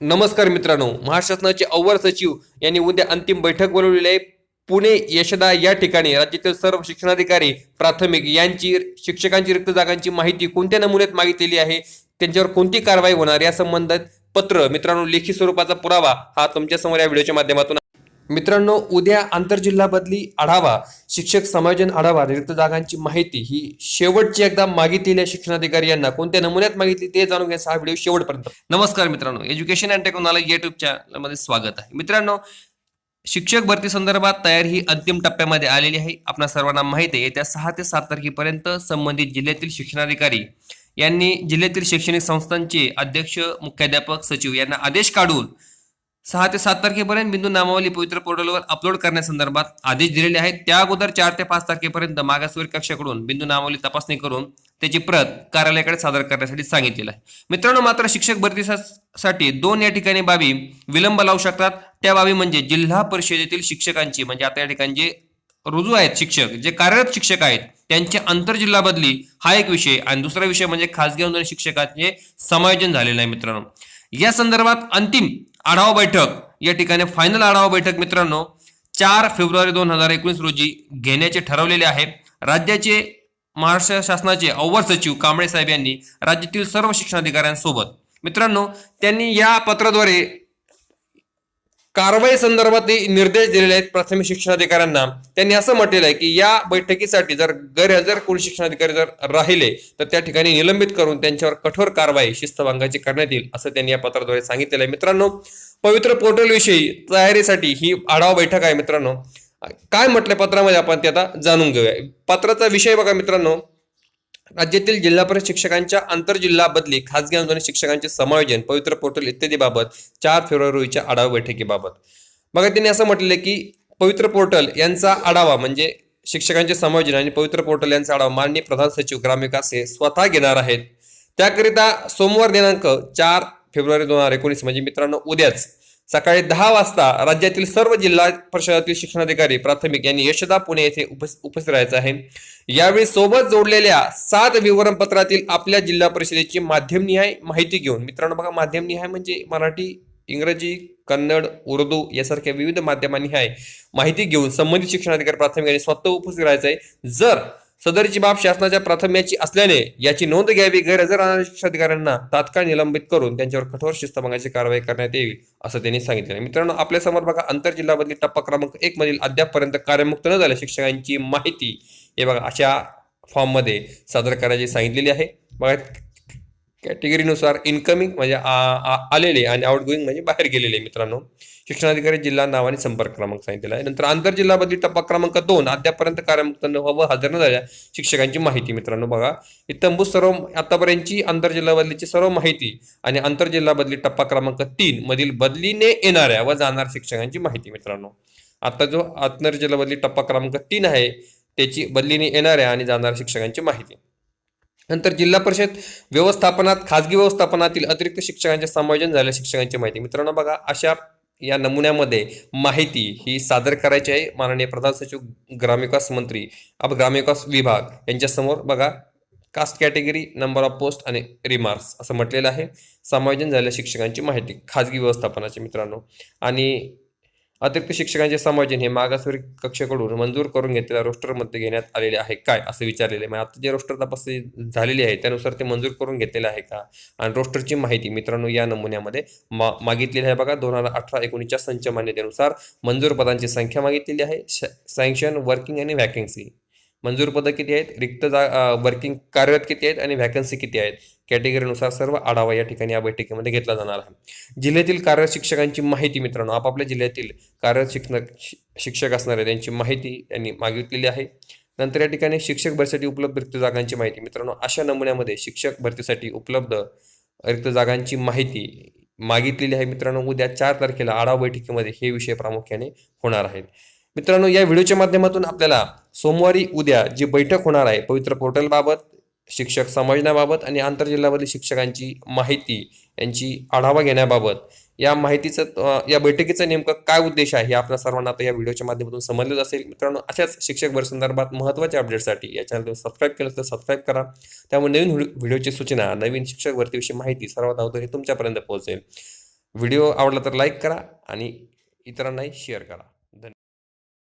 नमस्कार मित्रांनो महाशासनाचे अव्वल सचिव यांनी उद्या अंतिम बैठक बोलवलेली आहे. पुणे यशदा या ठिकाणी राज्यातील सर्व शिक्षणाधिकारी प्राथमिक यांची शिक्षकांची रिक्त जागांची माहिती कोणत्या नमुन्यात मागितलेली आहे त्यांच्यावर कोणती कारवाई होणार या संबंधात पत्र मित्रांनो लेखी स्वरूपाचा पुरावा हा तुमच्यासमोर या व्हिडिओच्या माध्यमातून मित्रांनो उद्या आंतरजिल्हा बदली आढावा शिक्षक समायोजन आढावा रिक्त जागांची माहिती ही शेवटची एकदा मागितलेल्या शिक्षणाधिकारी यांना कोणत्या नमुन्यात मागितली ते जाणून घ्यायचा हा व्हिडिओ शेवटपर्यंत नमस्कार मित्रांनो एज्युकेशन अँड टेक्नॉलॉजी युट्यूब चॅनलमध्ये स्वागत आहे. मित्रांनो शिक्षक भरती संदर्भात तयारी ही अंतिम टप्प्यामध्ये आलेली आहे. आपणा सर्वांना माहिती आहे येत्या सहा ते सात तारखेपर्यंत संबंधित जिल्ह्यातील शिक्षणाधिकारी यांनी जिल्ह्यातील शैक्षणिक संस्थांचे अध्यक्ष मुख्याध्यापक सचिव यांना आदेश काढून सहा ते सात तारखेपर्यंत बिंदू नामावली पवित्र पोर्टलवर अपलोड करण्यासंदर्भात आदेश दिलेले आहेत. त्या अगोदर चार ते पाच तारखेपर्यंत मागासवर्गीय कक्षाकडून बिंदू नामावली तपासणी करून त्याची प्रत कार्यालयाकडे सादर करण्यासाठी सांगितलेलं आहे. मित्रांनो मात्र शिक्षक भरतीसाठी दोन या ठिकाणी बाबी विलंब लावू शकतात. त्या बाबी म्हणजे जिल्हा परिषदेतील शिक्षकांची म्हणजे आता या ठिकाणी जे रुजू आहेत शिक्षक जे कार्यरत शिक्षक आहेत त्यांचे आंतरजिल्हा बदली हा एक विषय आणि दुसरा विषय म्हणजे खासगी अनुदान शिक्षकांचे समायोजन झालेलं आहे मित्रांनो. या संदर्भात अंतिम आढावा बैठक. या ठिकाणी फायनल आढावा बैठक मित्रांनो चार फेब्रुवारी दोन हजार एकोणीस रोजी घेण्याचे ठरवलेले आहे. राज्याचे महाराष्ट्र शासनाचे अव्वल सचिव कांबळे साहेब यांनी राज्यातील सर्व शिक्षणाधिकाऱ्यांसोबत मित्रांनो त्यांनी या पत्राद्वारे कारवाई संदर्भात निर्देश दिलेले आहेत प्राथमिक शिक्षणाधिकाऱ्यांना. त्यांनी असं म्हटलेलं आहे की या बैठकीसाठी जर गैरहजर कोणी शिक्षणाधिकारी जर राहिले तर त्या ठिकाणी निलंबित करून त्यांच्यावर कठोर कारवाई शिस्तभंगाची करण्यात येईल असं त्यांनी या पत्राद्वारे सांगितलेलं आहे. मित्रांनो पवित्र पोर्टल विषयी तयारीसाठी ही आढावा बैठक आहे मित्रांनो. काय म्हटलंय पत्रामध्ये आपण ते आता जाणून घेऊया. पत्राचा विषय बघा मित्रांनो. राज्यातील जिल्हा परिषद शिक्षकांच्या आंतरजिल्हा बदली खासगी अनुदानित शिक्षकांचे समायोजन पवित्र पोर्टल इत्यादी बाबत चार फेब्रुवारी आढावा बैठकीबाबत. बघा त्यांनी असं म्हटलेलं की पवित्र पोर्टल यांचा आढावा म्हणजे शिक्षकांचे समायोजन आणि पवित्र पोर्टल यांचा आढावा माननीय प्रधान सचिव ग्रामविकास हे स्वतः घेणार आहेत. त्याकरिता सोमवार दिनांक चार फेब्रुवारी दोन हजार एकोणीस म्हणजे मित्रांनो उद्याच सकाळी दहा वाजता राज्यातील सर्व जिल्हा परिषदातील शिक्षणाधिकारी प्राथमिक यांनी यशदा पुणे येथे उपस्थित राहायचं आहे. यावेळी सोबत जोडलेल्या सात विवरणपत्रातील आपल्या जिल्हा परिषदेची माध्यमनिहाय माहिती घेऊन मित्रांनो बघा माध्यमनिहाय म्हणजे मराठी इंग्रजी कन्नड उर्दू यासारख्या विविध माध्यमांनी आहे माहिती घेऊन संबंधित शिक्षणाधिकारी प्राथमिक यांनी स्वतः उपस्थित राहायचं आहे. जर सदरची बाब शासनाच्या प्राथम्याची असल्याने याची नोंद घ्यावी गैरहजर अधिकाऱ्यांना तात्काळ निलंबित करून त्यांच्यावर कठोर शिस्तभंगाची कारवाई करण्यात येईल असं त्यांनी सांगितलं आहे. मित्रांनो आपल्यासमोर बघा आंतर बदली टप्पा क्रमांक एक मधील अद्यापपर्यंत कार्यमुक्त न झाल्या शिक्षकांची माहिती हे बघा अशा फॉर्ममध्ये सादर करायची सांगितलेली आहे बघा कॅटेगरीनुसार इन्कमिंग म्हणजे आ- आ- आलेले आणि आउटगोईंग म्हणजे बाहेर गेलेले मित्रांनो. शिक्षणाधिकारी जिल्हा नाव आणि संपर्क क्रमांक सांगितलेला आहे. नंतर आंतरजिल्हा बदली टप्पा क्रमांक दोन अद्यापर्यंत कार्यमुक्त न व हजर न झाल्या शिक्षकांची माहिती मित्रांनो बघा. इत्तंभूत सर्व आतापर्यंतची आंतरजिल्हा बदलीची सर्व माहिती आणि आंतरजिल्हा बदली टप्पा क्रमांक तीन मधील बदलीने येणाऱ्या व जाणाऱ्या शिक्षकांची माहिती मित्रांनो. आता जो आंतरजिल्हा बदली टप्पा क्रमांक तीन आहे त्याची बदलीने येणाऱ्या आणि जाणाऱ्या शिक्षकांची माहिती. नंतर जिल्हा परिषद व्यवस्थापनात खाजगी व्यवस्थापनातील अतिरिक्त शिक्षकांचे समायोजन झालेल्या शिक्षकांची माहिती. मित्रांनो बघा अशा या नमुन्यामध्ये माहिती ही सादर करायची आहे. माननीय प्रधान सचिव ग्रामविकास मंत्री अब ग्रामविकास विभाग यांच्यासमोर बघा caste category number of post आणि रिमार्क्स असं म्हटलेलं आहे. समायोजन झालेल्या शिक्षकांची माहिती खाजगी व्यवस्थापनाची मित्रांनो. आणि अतिरिक्त शिक्षकांचे समायोजन हे मागासवर्गीय कक्षेकडून मंजूर करून घेतलेल्या रोस्टरमध्ये घेण्यात आलेले आहे काय असं विचारलेले आहे. म्हणजे आता जे रोस्टर तपासणी झालेली आहे त्यानुसार ते मंजूर करून घेतलेलं आहे का? आणि रोस्टरची माहिती मित्रांनो या नमुन्यामध्ये मा मागितलेली आहे बघा. दोन हजार अठरा एकोणीसच्या संच मान्यतेनुसार मंजूर पदांची संख्या मागितलेली आहे. सँक्शन वर्किंग आणि व्हॅकन्सी मंजूर पदं किती आहेत? रिक्त जा वर्किंग कार्यरत किती आहेत? आणि व्हॅकन्सी किती आहेत? कॅटेगरीनुसार सर्व आढावा या ठिकाणी या बैठकीमध्ये घेतला जाणार आहे. जिल्ह्यातील कार्यरत शिक्षकांची माहिती मित्रांनो आपापल्या जिल्ह्यातील कार्यरत शिक्षक शिक्षक असणारे त्यांची माहिती त्यांनी मागितलेली आहे. नंतर या ठिकाणी शिक्षक भरतीसाठी उपलब्ध रिक्त जागांची माहिती मित्रांनो अशा नमुन्यामध्ये शिक्षक भरतीसाठी उपलब्ध रिक्त जागांची माहिती मागितलेली आहे मित्रांनो. उद्या चार तारखेला आढावा बैठकीमध्ये हे विषय प्रामुख्याने होणार आहेत. मित्रांनो या व्हिडिओच्या माध्यमातून आपल्याला सोमवारी उद्या जी बैठक होणार आहे पवित्र पोर्टलबाबत शिक्षक समजण्याबाबत आणि आंतरजिल्हामधील शिक्षकांची माहिती यांची आढावा घेण्याबाबत या माहितीचं या बैठकीचं नेमकं काय उद्देश आहे हे आपल्या सर्वांना आता या व्हिडिओच्या माध्यमातून समजलेच असेल. मित्रांनो अशाच शिक्षक भर संदर्भात महत्त्वाच्या अपडेटसाठी या चॅनलवर सबस्क्राईब केलं तर सबस्क्राईब करा. त्यामुळे नवीन व्हिडिओची सूचना नवीन शिक्षक भरतीविषयी माहिती सर्वात अगोदर हे तुमच्यापर्यंत पोहोचेल. व्हिडिओ आवडला तर लाईक करा आणि इतरांनाही शेअर करा.